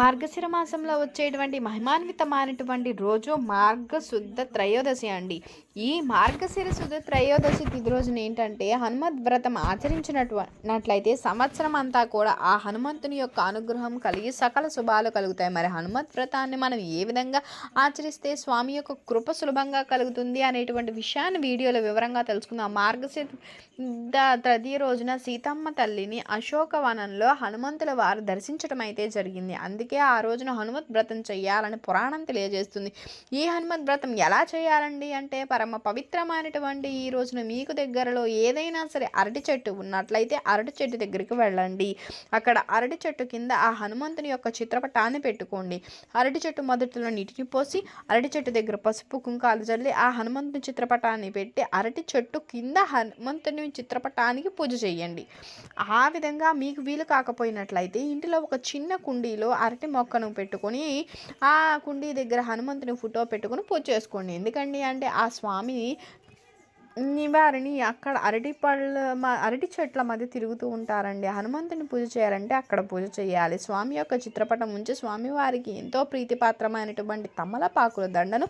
మార్గశిర మాసంలో వచ్చేటువంటి మహిమాన్వితమైనటువంటి రోజు మార్గశుద్ధ త్రయోదశి అండి. ఈ మార్గశిర శుద్ధ త్రయోదశి తిథి రోజున ఏంటంటే హనుమద్ వ్రతం ఆచరించినట్లయితే సంవత్సరం అంతా కూడా ఆ హనుమంతుని యొక్క అనుగ్రహం కలిగి సకల శుభాలు కలుగుతాయి. మరి హనుమత్ వ్రతాన్ని మనం ఏ విధంగా ఆచరిస్తే స్వామి యొక్క కృప సులభంగా కలుగుతుంది అనేటువంటి విషయాన్ని వీడియోలో వివరంగా తెలుసుకుందాం. మార్గశిర తది రోజున సీతమ్మ తల్లిని అశోకవనంలో హనుమంతుల వారు దర్శించడం అయితే జరిగింది. అందుకే ఆ రోజున హనుమత్ వ్రతం చేయాలని పురాణం తెలియజేస్తుంది. ఈ హనుమత్ వ్రతం ఎలా చేయాలండి అంటే పరమ పవిత్రమైనటువంటి ఈ రోజున మీకు దగ్గరలో ఏదైనా సరే అరటి చెట్టు ఉన్నట్లయితే అరటి చెట్టు దగ్గరికి వెళ్ళండి. అక్కడ అరటి చెట్టు కింద ఆ హనుమంతుని యొక్క చిత్రపటాన్ని పెట్టుకోండి. అరటి చెట్టు మొదటిలో నీటిని పోసి అరటి చెట్టు దగ్గర పసుపు కుంకాలు చల్లి ఆ హనుమంతుని చిత్రపటాన్ని పెట్టి అరటి చెట్టు కింద హనుమంతుని చిత్రపటానికి పూజ చేయండి. ఆ విధంగా మీకు వీలు కాకపోయినట్లయితే ఇంటిలో ఒక చిన్న కుండీలో అరటి మొక్కను పెట్టుకొని ఆ కుండీ దగ్గర హనుమంతుని ఫోటో పెట్టుకొని పూజ చేసుకోండి. ఎందుకండి అంటే ఆ స్వామి వారిని అక్కడ అరటి పళ్ళ అరటి చెట్ల మధ్య తిరుగుతూ ఉంటారండి. హనుమంతుని పూజ చేయాలంటే అక్కడ పూజ చేయాలి. స్వామి యొక్క చిత్రపటం ఉంచి స్వామివారికి ఎంతో ప్రీతిపాత్రమైనటువంటి తమలపాకుల దండను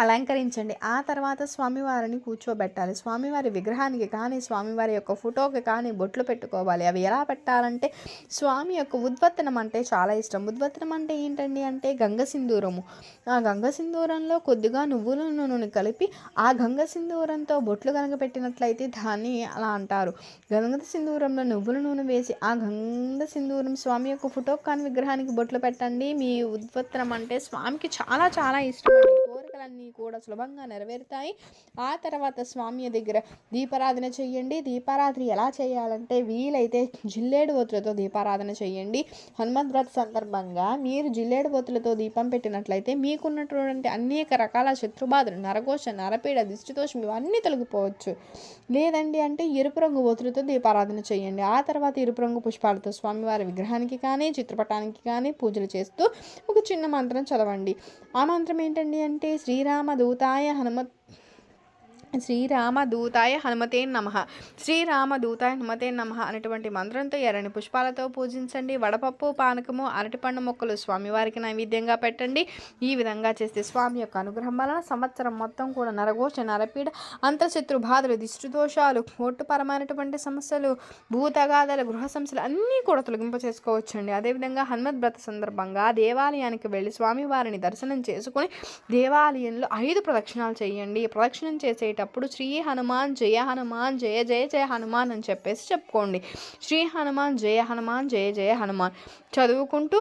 అలంకరించండి. ఆ తర్వాత స్వామివారిని కూర్చోబెట్టాలి. స్వామివారి విగ్రహానికి కానీ స్వామివారి యొక్క ఫోటోకి కానీ బొట్లు పెట్టుకోవాలి. అవి ఎలా పెట్టాలంటే స్వామి యొక్క ఉద్వత్తనం అంటే చాలా ఇష్టం. ఉద్వత్తనం అంటే ఏంటండి అంటే గంగ సింధూరము. ఆ గంగ సింధూరంలో కొద్దిగా నువ్వుల నూనె కలిపి ఆ గంగ సింధూరంతో బొట్లు కనుక పెట్టినట్లయితే దాన్ని అలా అంటారు. గంగ సింధూరంలో నువ్వుల నూనె వేసి ఆ గంగ సింధూరం స్వామి యొక్క ఫోటో కానీ విగ్రహానికి బొట్లు పెట్టండి. మీ ఉద్వత్తనం అంటే స్వామికి చాలా చాలా ఇష్టం కోరికలన్నీ కూడా సులభంగా నెరవేరుతాయి. ఆ తర్వాత స్వామి దగ్గర దీపారాధన చేయండి. దీపారాధన ఎలా చేయాలంటే వీలైతే జిల్లేడు ఒత్తులతో దీపారాధన చేయండి. హనుమంత్ వ్రత సందర్భంగా మీరు జిల్లేడు ఒత్తులతో దీపం పెట్టినట్లయితే మీకున్నటువంటి అనేక రకాల శత్రుబాధలు నరఘోష నరపీడ దిష్టిదోషం ఇవన్నీ తొలగిపోవచ్చు. లేదండి అంటే ఎరుపు రంగు ఒత్తులతో దీపారాధన చేయండి. ఆ తర్వాత ఎరుపు రంగు పుష్పాలతో స్వామివారి విగ్రహానికి కానీ చిత్రపటానికి కానీ పూజలు చేస్తూ ఒక చిన్న మంత్రం చదవండి. ఆ మంత్రం ఏంటండి అంటే శ్రీ శ్రీరామదూతాయ హనుమత్ శ్రీరామదూతాయ హనుమతే నమ. శ్రీరామదూతాయ హనుమతే నమ అనేటువంటి మంత్రంతో ఎర్రని పుష్పాలతో పూజించండి. వడపప్పు పానకము అరటిపండు మొక్కలు స్వామివారికి నైవేద్యంగా పెట్టండి. ఈ విధంగా చేస్తే స్వామి యొక్క అనుగ్రహం వలన సంవత్సరం మొత్తం కూడా నరఘోష నరపీడ అంతశత్రు బాధలు దిష్టిదోషాలు కోర్టుపరమైనటువంటి సమస్యలు భూతగాథలు గృహ సమస్యలు అన్నీ కూడా తొలగింప చేసుకోవచ్చండి. అదేవిధంగా హనుమత్ వ్రత సందర్భంగా దేవాలయానికి వెళ్ళి స్వామివారిని దర్శనం చేసుకొని దేవాలయంలో ఐదు ప్రదక్షిణాలు చేయండి. ప్రదక్షిణం చేసేట చేసేటప్పుడు శ్రీ హనుమాన్ జయ హనుమాన్ జయ జయ జయ హనుమాన్ అని చెప్పేసి చెప్పుకోండి. శ్రీ హనుమాన్ జయ హనుమాన్ జయ జయ హనుమాన్ చదువుకుంటూ